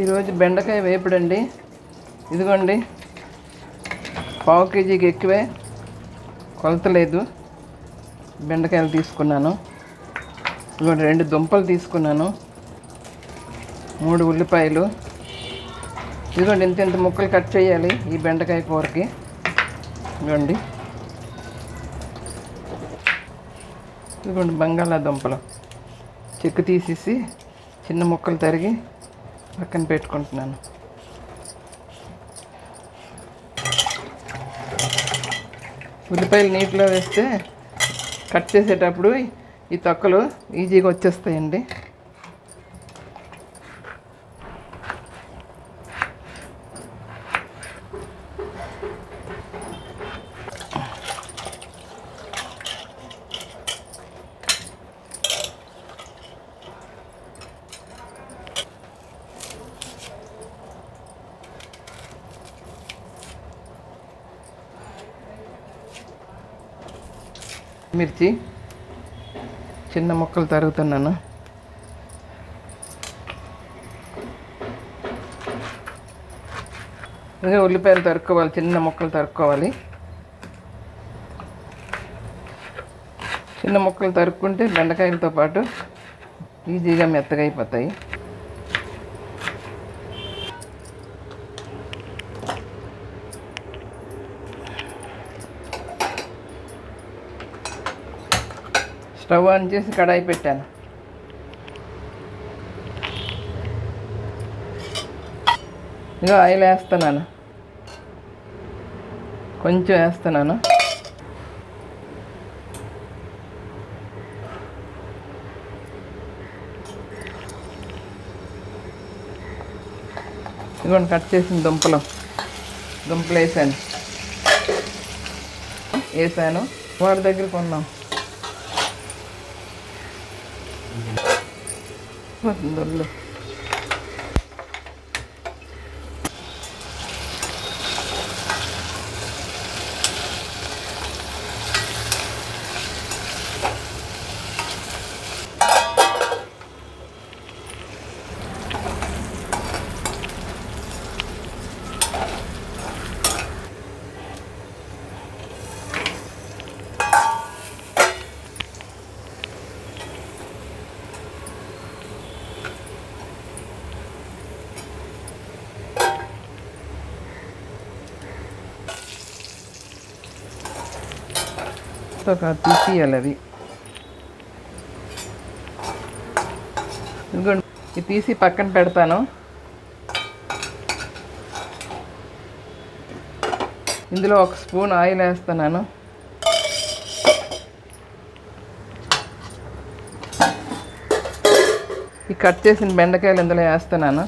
ఈరోజు బెండకాయ వేపుడండి. ఇదిగోండి. పావు కేజీకి ఎక్కువే కొలతలేదు బెండకాయలు తీసుకున్నాను. ఇదిగోండి రెండు దుంపలు తీసుకున్నాను. మూడు ఉల్లిపాయలు. ఇదిగోండి ఇంత ఇంత ముక్కలు కట్ చేయాలి ఈ బెండకాయ కూరకి. ఇదిగోండి. ఇదిగోండి బంగాళాదుంపలు. చెక్కు తీసేసి చిన్న ముక్కలు తరిగి పక్కన పెట్టుకుంటున్నాను. ఉల్లిపాయలు నీటిలో వేస్తే కట్ చేసేటప్పుడు ఈ తొక్కలు ఈజీగా వచ్చేస్తాయండి. మిర్చి. చిన్న ముక్కలు తరుగుతున్నాను. ఇంకా ఉల్లిపాయలు తరుక్కోవాలి చిన్న ముక్కలు తరుక్కోవాలి. చిన్న ముక్కలు తరుక్కుంటే బెండకాయలతో పాటు ఈజీగా మెత్తగా అయిపోతాయి. స్టవ్ ఆన్ చేసి కడాయి పెట్టాను. ఇంకా ఆయిల్ వేస్తున్నాను. కొంచెం వేస్తున్నాను. ఇదిగోండి కట్ చేసిన దుంపలు. దుంపలు వేసాను. వేసాను. వాడి దగ్గర മറന്നുള്ളൂ ఒక తీసేయాలి అవి ఇదిగోండి ఇది తీసి పక్కన పెడతాను ఇందులో ఒక స్పూన్ ఆయిల్ వేస్తున్నాను ఈ కట్ చేసిన బెండకాయలు ఇందులో వేస్తున్నాను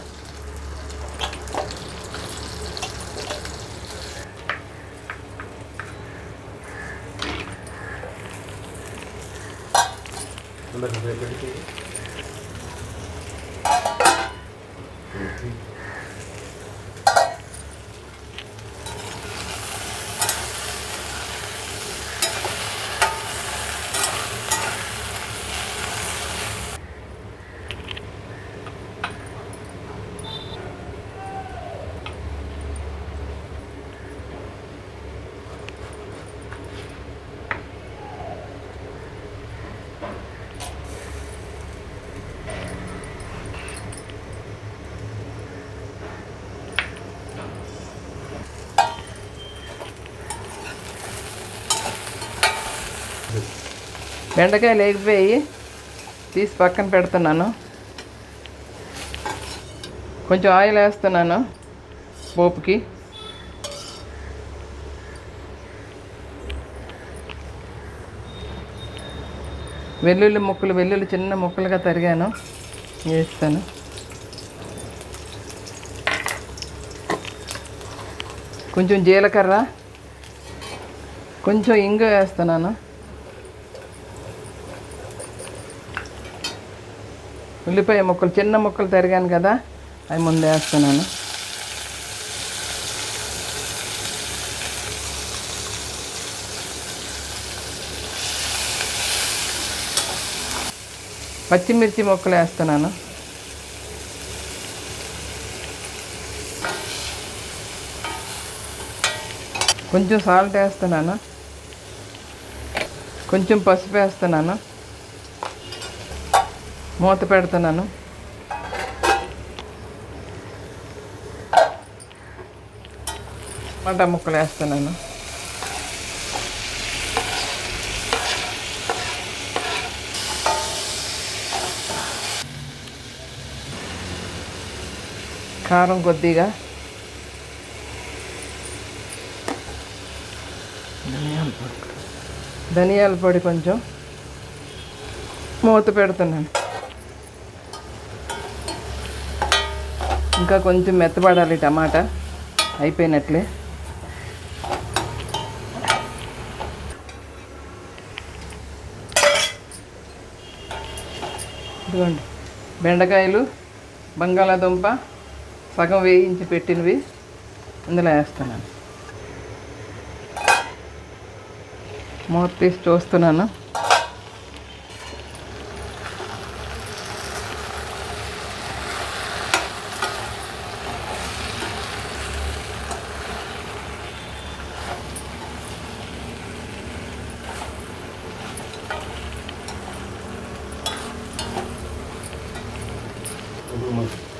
Number 123. బెండకాయ లేకపోయి తీసి పక్కన పెడుతున్నాను. కొంచెం ఆయిల్ వేస్తున్నాను పోపుకి. వెల్లుల్లి ముక్కలు వెల్లుల్లి చిన్న ముక్కలుగా తరిగాను. వేస్తాను. కొంచెం జీలకర్ర కొంచెం ఇంగు వేస్తున్నాను. ఉల్లిపాయ ముక్కలు చిన్న ముక్కలు తరిగాను కదా అవి ముందు వేస్తున్నాను. పచ్చిమిర్చి మొక్కలు వేస్తున్నాను. కొంచెం సాల్ట్ వేస్తున్నాను. కొంచెం పసుపు వేస్తున్నాను. మూత పెడుతున్నాను. టమాటా ముక్కలు వేస్తున్నాను. కారం కొద్దిగా. ధనియాల పొడి. ధనియాల పొడి కొంచెం. మూత పెడుతున్నాను. ఇంకా కొంచెం మెత్తపడాలి టమాటా. అయిపోయినట్లే. ఇదిగోండి. బెండకాయలు బంగాళాదుంప సగం వేయించి పెట్టినవి ఇందులో వేస్తున్నాను. మూత తీసి చూస్తున్నాను.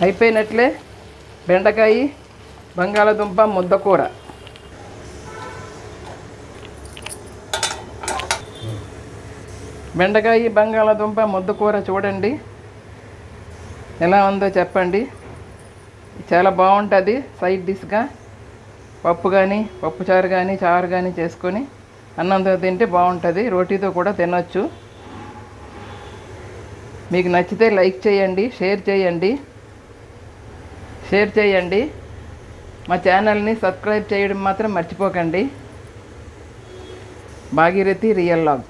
అయిపోయినట్లే బెండకాయ బంగాళాదుంప ముద్దకూర. బెండకాయ బంగాళాదుంప ముద్దకూర చూడండి. ఎలా ఉందో చెప్పండి. చాలా బాగుంటుంది సైడ్ డిష్గా. పప్పు కానీ పప్పుచారు కానీ చారు కానీ చేసుకొని అన్నంతో తింటే బాగుంటుంది. రోటీతో కూడా తినొచ్చు. మీకు నచ్చితే లైక్ చేయండి షేర్ చేయండి. షేర్ చేయండి. మా ఛానల్ని సబ్స్క్రైబ్ చేయడం మాత్రం మర్చిపోకండి. Bhagirathi real log.